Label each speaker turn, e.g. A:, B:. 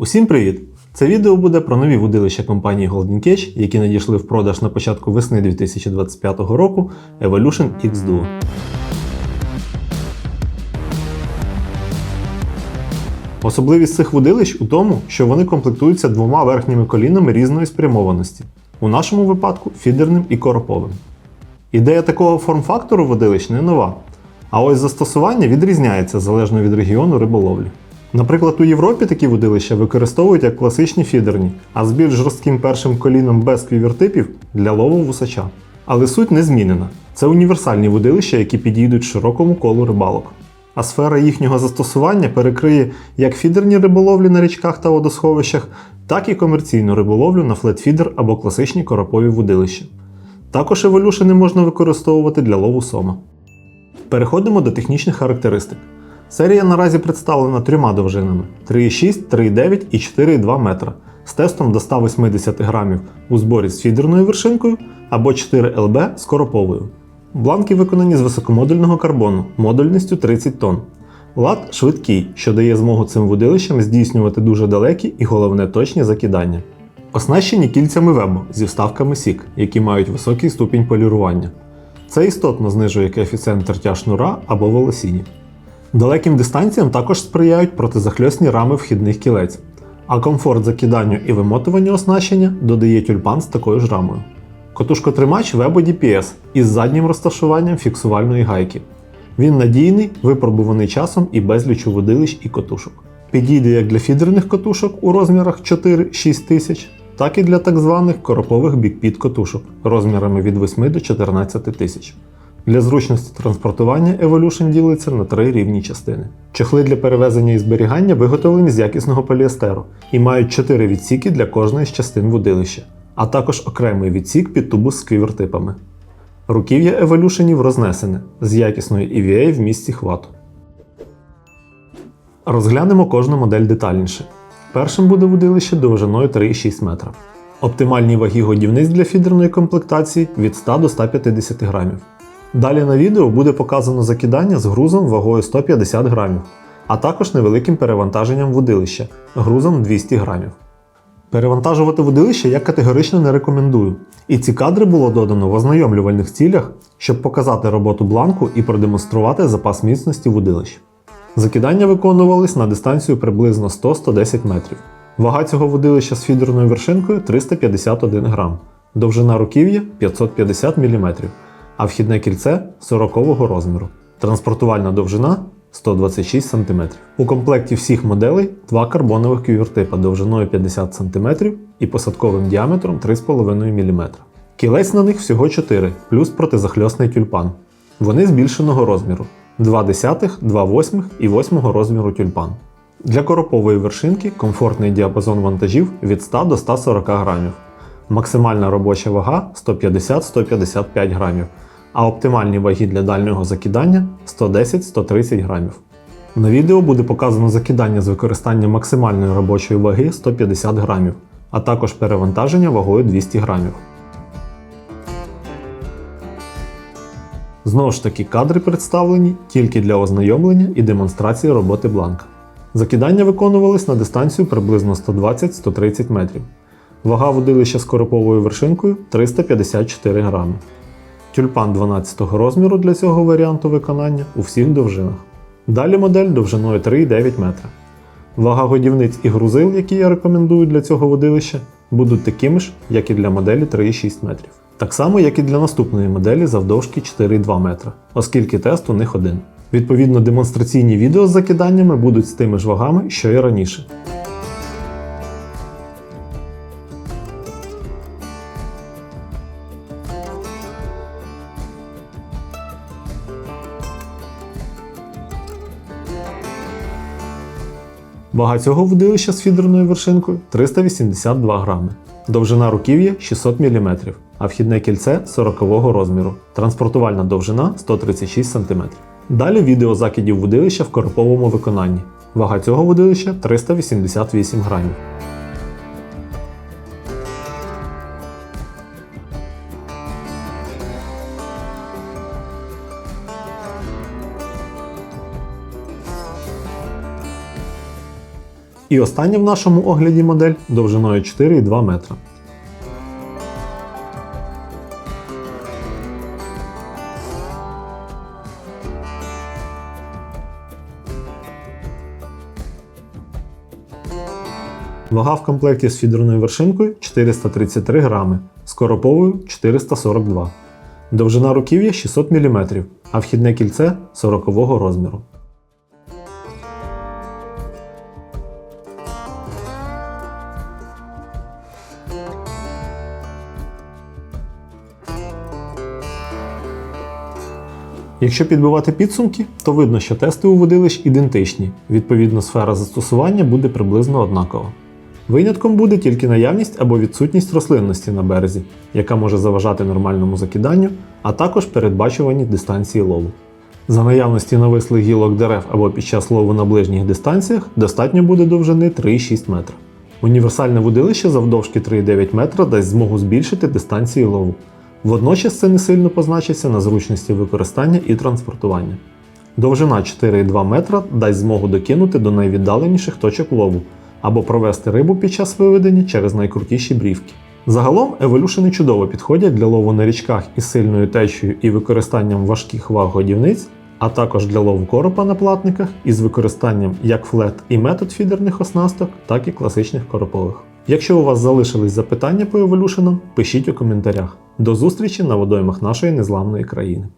A: Усім привіт! Це відео буде про нові вудилища компанії Golden Cage, які надійшли в продаж на початку весни 2025 року Evolution X Duo. Особливість цих вудилищ у тому, що вони комплектуються двома верхніми колінами різної спрямованості, у нашому випадку фідерним і короповим. Ідея такого форм-фактору водилищ не нова, а ось застосування відрізняється залежно від регіону риболовлі. Наприклад, у Європі такі водилища використовують як класичні фідерні, а з більш жорстким першим коліном без квівертипів для лову вусача. Але суть не змінена. Це універсальні водилища, які підійдуть широкому колу рибалок. А сфера їхнього застосування перекриє як фідерні риболовлі на річках та водосховищах, так і комерційну риболовлю на флетфідер або класичні коропові водилища. Також еволюшени можна використовувати для лову сома. Переходимо до технічних характеристик. Серія наразі представлена трьома довжинами 3,6, 3,9 і 4,2 метра з тестом до 180 грамів у зборі з фідерною вершинкою або 4 ЛБ з короповою. Бланки виконані з високомодульного карбону модульністю 30 тонн. Лад швидкий, що дає змогу цим водилищам здійснювати дуже далекі і головне точні закидання. Оснащені кільцями вебу зі вставками сік, які мають високий ступінь полірування. Це істотно знижує коефіцієнт тертя шнура або волосіні. Далеким дистанціям також сприяють протизахльосні рами вхідних кілець, а комфорт закиданню і вимотуванню оснащення додає тюльпан з такою ж рамою. Котушкотримач Webo DPS із заднім розташуванням фіксувальної гайки. Він надійний, випробуваний часом і безлічу водилищ і котушок. Підійде як для фідерних котушок у розмірах 4-6 тисяч, так і для так званих коропових бікпіт котушок розмірами від 8 до 14 тисяч. Для зручності транспортування Evolution ділиться на три рівні частини. Чехли для перевезення і зберігання виготовлені з якісного поліестеру і мають 4 відсіки для кожної з частин водилища, а також окремий відсік під тубус з квівертипами. Руків'я Evolutionів рознесене з якісною EVA в місці хвату. Розглянемо кожну модель детальніше. Першим буде водилище довжиною 3,6 метра. Оптимальні ваги годівниць для фідерної комплектації від 100 до 150 грамів. Далі на відео буде показано закидання з грузом вагою 150 грамів, а також невеликим перевантаженням водилища грузом 200 грамів. Перевантажувати водилище я категорично не рекомендую, і ці кадри було додано в ознайомлювальних цілях, щоб показати роботу бланку і продемонструвати запас міцності водилищ. Закидання виконувались на дистанцію приблизно 100-110 метрів. Вага цього водилища з фідерною вершинкою 351 грам, довжина руків'я 550 мм, а вхідне кільце 40 розміру. Транспортувальна довжина 126 см. У комплекті всіх моделей два карбонових кювертипа довжиною 50 см і посадковим діаметром 3,5 мм. Кілець на них всього 4, плюс протизахльосний тюльпан. Вони збільшеного розміру 2 десятих, 2 восьмих і 8 розміру тюльпан. Для коропової вершинки комфортний діапазон вантажів від 100 до 140 грамів. Максимальна робоча вага 150-155 грамів, а оптимальні ваги для дальнього закидання 110-130 грамів. На відео буде показано закидання з використанням максимальної робочої ваги 150 грамів, а також перевантаження вагою 200 грамів. Знову ж таки, кадри представлені тільки для ознайомлення і демонстрації роботи бланка. Закидання виконувались на дистанцію приблизно 120-130 метрів. Вага водилища з короповою вершинкою 354 грами. Тюльпан 12 розміру для цього варіанту виконання у всіх довжинах. Далі модель довжиною 3,9 метра. Вага годівниць і грузил, які я рекомендую для цього водилища, будуть такими ж, як і для моделі 3,6 метрів. Так само, як і для наступної моделі завдовжки 4,2 метра, оскільки тест у них один. Відповідно, демонстраційні відео з закиданнями будуть з тими ж вагами, що і раніше. Вага цього вдилища з фідерною вершинкою 382 грами. Довжина руків'я 600 мм, а вхідне кільце 40 розміру. Транспортувальна довжина 136 см. Далі відео закидів вудилища в короповому виконанні. Вага цього вудилища 388 грамів. І остання в нашому огляді модель довжиною 4,2 метра. Вага в комплекті з фідерною вершинкою 433 грами, з короповою 442. Довжина руків'я 600 мм, а вхідне кільце 40 розміру. Якщо підбивати підсумки, то видно, що тести у водилищ ідентичні, відповідно, сфера застосування буде приблизно однакова. Винятком буде тільки наявність або відсутність рослинності на березі, яка може заважати нормальному закиданню, а також передбачувані дистанції лову. За наявності навислих гілок дерев або під час лову на ближніх дистанціях достатньо буде довжини 3,6 метра. Універсальне водилище завдовжки 3,9 метра дасть змогу збільшити дистанції лову. Водночас це не сильно позначиться на зручності використання і транспортування. Довжина 4,2 метра дасть змогу докинути до найвіддаленіших точок лову або провести рибу під час виведення через найкрутіші брівки. Загалом еволюшени чудово підходять для лову на річках із сильною течією і використанням важких ваг годівниць, а також для лову коропа на платниках із використанням як флет і метод фідерних оснасток, так і класичних коропових. Якщо у вас залишились запитання по Evolution, пишіть у коментарях. До зустрічі на водоймах нашої незламної країни.